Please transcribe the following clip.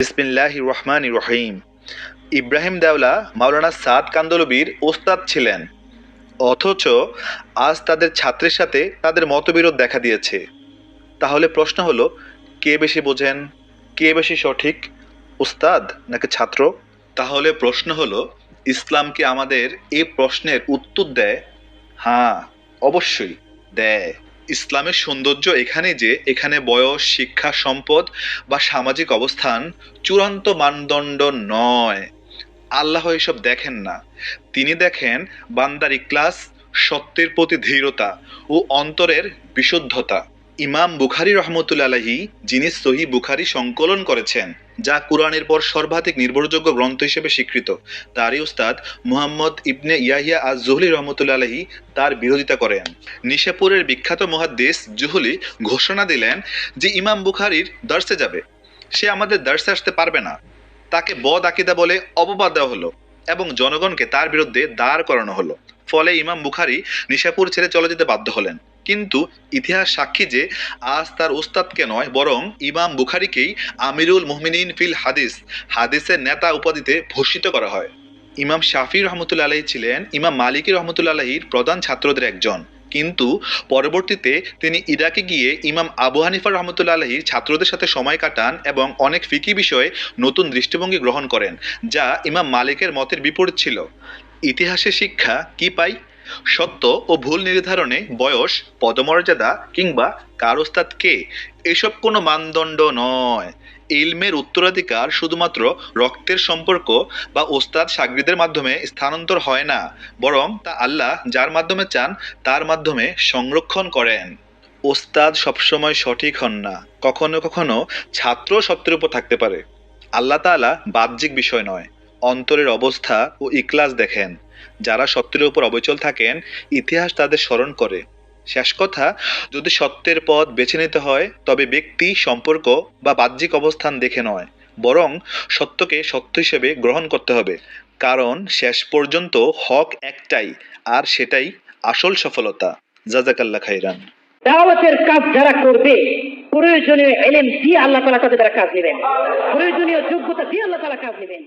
বিসমিল্লাহ রহমান রহিম। ইব্রাহিম দেওলা মাওলানা সাদ কান্দলবির ওস্তাদ ছিলেন, অথচ আজ তাদের ছাত্রের সাথে তাদের মতবিরোধ দেখা দিয়েছে। তাহলে প্রশ্ন হলো, কে বেশি বোঝেন, কে বেশি সঠিক উস্তাদ নাকি ছাত্র? তাহলে প্রশ্ন হলো, ইসলাম কি আমাদের এই প্রশ্নের উত্তর দেয়? হ্যাঁ অবশ্যই দেয়। ইসলামের সৌন্দর্য এখানে যে এখানে বয়স, শিক্ষা, সম্পদ বা সামাজিক অবস্থান চূড়ান্ত মানদণ্ড নয়। আল্লাহ এসব দেখেন না। তিনি দেখেন বান্দার ইকলাস সত্যের প্রতি ধীরতা ও অন্তরের বিশুদ্ধতা। ইমাম বুখারি রহমতুল্লা আলাহি যিনি সহি বুখারি সংকলন করেছেন, যা কোরআনের পর সর্বাধিক নির্ভরযোগ্য গ্রন্থ হিসেবে স্বীকৃত। তারই উস্তাদ মুহাম্মদ ইবনে ইয়াহিয়া আজ জুহলি রহমতুল্লা আলাহি তার বিরোধিতা করেন। নিশাপুরের বিখ্যাত মহাদ্দেশ জুহলি ঘোষণা দিলেন যে ইমাম বুখারির দর্শে যাবে। সে আমাদের দর্শে আসতে পারবে না। তাকে বদ আকিদা বলে অপবাদ দেওয়া হলো এবং জনগণকে তার বিরুদ্ধে দাঁড় করানো হলো। ফলে ইমাম বুখারি নিশাপুর ছেড়ে চলে যেতে বাধ্য হলেন। কিন্তু ইতিহাস সাক্ষী যে আজ তার উস্তাদকে নয়, বরং ইমাম বুখারিকেই আমিরুল মুহমিনিন ফিল হাদিস, হাদিসের নেতা উপাধিতে ভূষিত করা হয়। ইমাম শাফি রহমতুল্লা আলাহি ছিলেন ইমাম মালিকি রহমতুল্লা আলাহির প্রধান ছাত্রদের একজন। কিন্তু পরবর্তীতে তিনি ইরাকে গিয়ে ইমাম আবু হানিফা রহমতুল্লা আলহির ছাত্রদের সাথে সময় কাটান এবং অনেক ফিকি বিষয়ে নতুন দৃষ্টিভঙ্গি গ্রহণ করেন, যা ইমাম মালিকের মতের বিপরীত ছিল। ইতিহাসের শিক্ষা কি পাই? সত্য ও ভুল নির্ধারণে বয়স, পদমর্যাদা কিংবা কার ওস্তাদ কে? এসব কোনো মানদণ্ড নয়। ইলমের উত্তরাধিকার শুধুমাত্র রক্তের সম্পর্ক বা ওস্তাদ সাগরিদের মাধ্যমে স্থানান্তর হয় না, বরং তা আল্লাহ যার মাধ্যমে চান, তার মাধ্যমে সংরক্ষণ করেন। ওস্তাদ সবসময় সঠিক হন না, কখনো কখনো ছাত্র সত্যের উপর থাকতে পারে। আল্লাহ তাআলা বাহ্যিক বিষয় নয়, অন্তরের অবস্থা ও ইকলাস দেখেন। যারা সত্যের উপর অবিচল থাকেন, ইতিহাস তাদের স্মরণ করে। শেষ কথা, যদি সত্যের পথ বেছে নিতে হয়, তবে ব্যক্তি, সম্পর্ক বা বাহ্যিক অবস্থান দেখে নয়, বরং সত্যকে সত্য হিসেবে গ্রহণ করতে হবে। কারণ শেষ পর্যন্ত হক একটাই, আর সেটাই আসল সফলতা। জাজাকাল্লা খাইরান দাওয়াতের কাজ যারা করবে, প্রয়োজনীয় এলেম দিয়ে আল্লাহ তালা তাদের কাজ নেবেন। প্রয়োজনীয় যোগ্যতা দিয়ে আল্লাহ তালা কাজ নেবেন।